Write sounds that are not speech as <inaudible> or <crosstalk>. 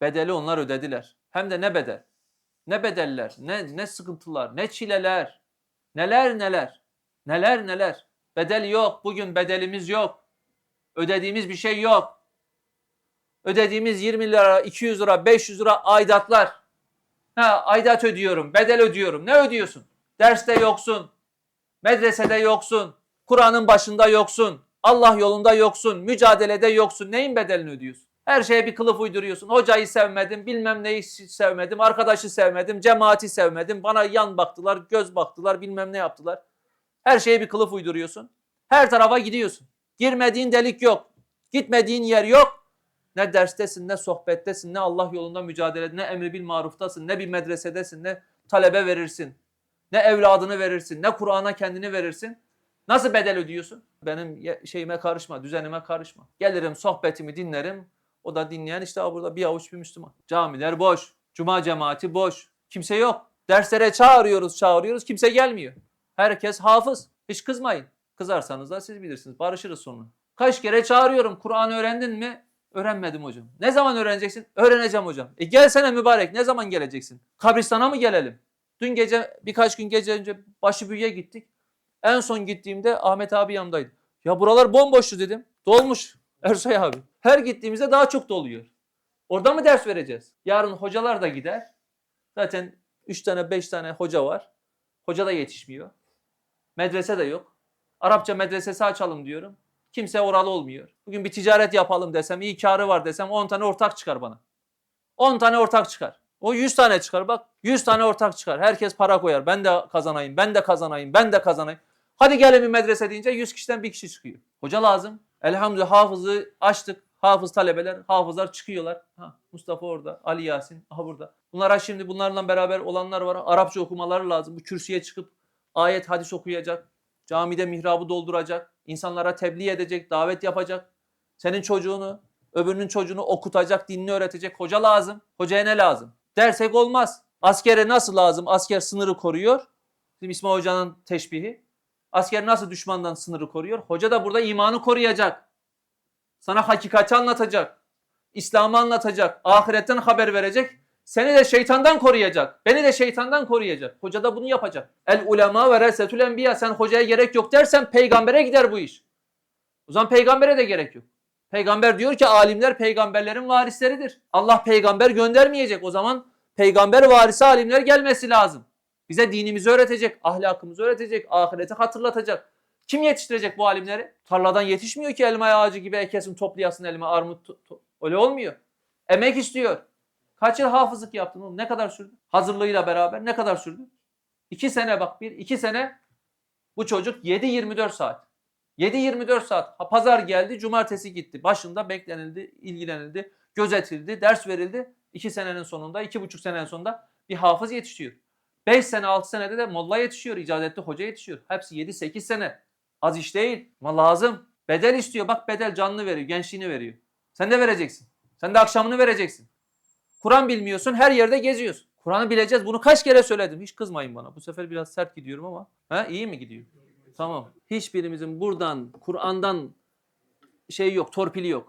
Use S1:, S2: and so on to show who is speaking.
S1: Bedeli onlar ödediler. Hem de ne bedel. Ne bedeller, ne, ne sıkıntılar, ne çileler. Neler neler. Neler neler. Bedel yok. Bugün bedelimiz yok. Ödediğimiz bir şey yok. Ödediğimiz 20 lira, 200 lira, 500 lira aidatlar. Ha, aidat ödüyorum, bedel ödüyorum. Ne ödüyorsun? Derste yoksun. Medresede yoksun. Kur'an'ın başında yoksun. Allah yolunda yoksun. Mücadelede yoksun. Neyin bedelini ödüyorsun? Her şeye bir kılıf uyduruyorsun. Hocayı sevmedim, bilmem neyi sevmedim, arkadaşı sevmedim, cemaati sevmedim. Bana yan baktılar, göz baktılar, bilmem ne yaptılar. Her şeye bir kılıf uyduruyorsun. Her tarafa gidiyorsun. Girmediğin delik yok. Gitmediğin yer yok. Ne derstesin, ne sohbettesin, ne Allah yolunda mücadelede, ne emri bil maruftasın, ne bir medresedesin, ne talebe verirsin. Ne evladını verirsin, ne Kur'an'a kendini verirsin. Nasıl bedel ödüyorsun? Benim şeyime karışma, düzenime karışma. Gelirim sohbetimi dinlerim. O da dinleyen işte "Aa, burada bir avuç bir Müslüman. Camiler boş. Cuma cemaati boş. Kimse yok. Derslere çağırıyoruz, çağırıyoruz. Kimse gelmiyor. Herkes hafız. Hiç kızmayın. Kızarsanız da siz bilirsiniz. Barışırız sonra. Kaç kere çağırıyorum. Kur'an öğrendin mi? Öğrenmedim hocam. Ne zaman öğreneceksin? Öğreneceğim hocam. E gelsene mübarek. Ne zaman geleceksin? Kabristana mı gelelim? Dün gece birkaç gün gece önce Başıbüyü'ye gittik. En son gittiğimde Ahmet abi yanımdaydı. Ya buralar bomboştu dedim. Dolmuş <laughs> Ersoy abi. Her gittiğimizde daha çok doluyor. Orada mı ders vereceğiz? Yarın hocalar da gider. Zaten 3 tane 5 tane hoca var. Hoca da yetişmiyor. Medrese de yok. Arapça medresesi açalım diyorum. Kimse oralı olmuyor. Bugün bir ticaret yapalım desem, iyi karı var desem 10 tane ortak çıkar bana. 10 tane ortak çıkar. O 100 tane çıkar bak. 100 tane ortak çıkar. Herkes para koyar. Ben de kazanayım, ben de kazanayım, ben de kazanayım. Hadi gelin bir medrese deyince 100 kişiden bir kişi çıkıyor. Hoca lazım. Elhamdülillah hafızı açtık. Hafız talebeler, hafızlar çıkıyorlar. Ha, Mustafa orada, Ali Yasin, aha burada. Bunlara şimdi bunlarla beraber olanlar var. Arapça okumaları lazım. Bu kürsüye çıkıp ayet, hadis okuyacak. Camide mihrabı dolduracak. insanlara tebliğ edecek, davet yapacak. Senin çocuğunu, öbürünün çocuğunu okutacak, dinini öğretecek hoca lazım. Hocaya ne lazım? Dersek olmaz. Askere nasıl lazım? Asker sınırı koruyor. Bizim İsmail Hoca'nın teşbihi. Asker nasıl düşmandan sınırı koruyor? Hoca da burada imanı koruyacak. Sana hakikati anlatacak. İslam'ı anlatacak. Ahiretten haber verecek. Seni de şeytandan koruyacak. Beni de şeytandan koruyacak. Hoca da bunu yapacak. El ulema ve resetül enbiya. Sen hocaya gerek yok dersen peygambere gider bu iş. O zaman peygambere de gerek yok. Peygamber diyor ki alimler peygamberlerin varisleridir. Allah peygamber göndermeyecek. O zaman peygamber varisi alimler gelmesi lazım. Bize dinimizi öğretecek, ahlakımızı öğretecek, ahireti hatırlatacak. Kim yetiştirecek bu alimleri? Tarladan yetişmiyor ki elma ağacı gibi ekesin, toplayasın elma, armut. Öyle olmuyor. Emek istiyor. Kaç yıl hafızlık yaptın oğlum? Ne kadar sürdü? Hazırlığıyla beraber ne kadar sürdü? İki sene bak bir, iki sene bu çocuk 7-24 saat. 7-24 saat. Ha, pazar geldi, cumartesi gitti. Başında beklenildi, ilgilenildi, gözetildi, ders verildi. İki senenin sonunda, iki buçuk senenin sonunda bir hafız yetişiyor. 5 sene 6 senede de molla yetişiyor, icadetli hoca yetişiyor. Hepsi 7-8 sene. Az iş değil ama lazım. Bedel istiyor. Bak bedel canını veriyor, gençliğini veriyor. Sen de vereceksin. Sen de akşamını vereceksin. Kur'an bilmiyorsun, her yerde geziyorsun. Kur'an'ı bileceğiz. Bunu kaç kere söyledim. Hiç kızmayın bana. Bu sefer biraz sert gidiyorum ama. Ha, iyi mi gidiyor? Tamam. Hiçbirimizin buradan, Kur'an'dan şey yok, torpili yok.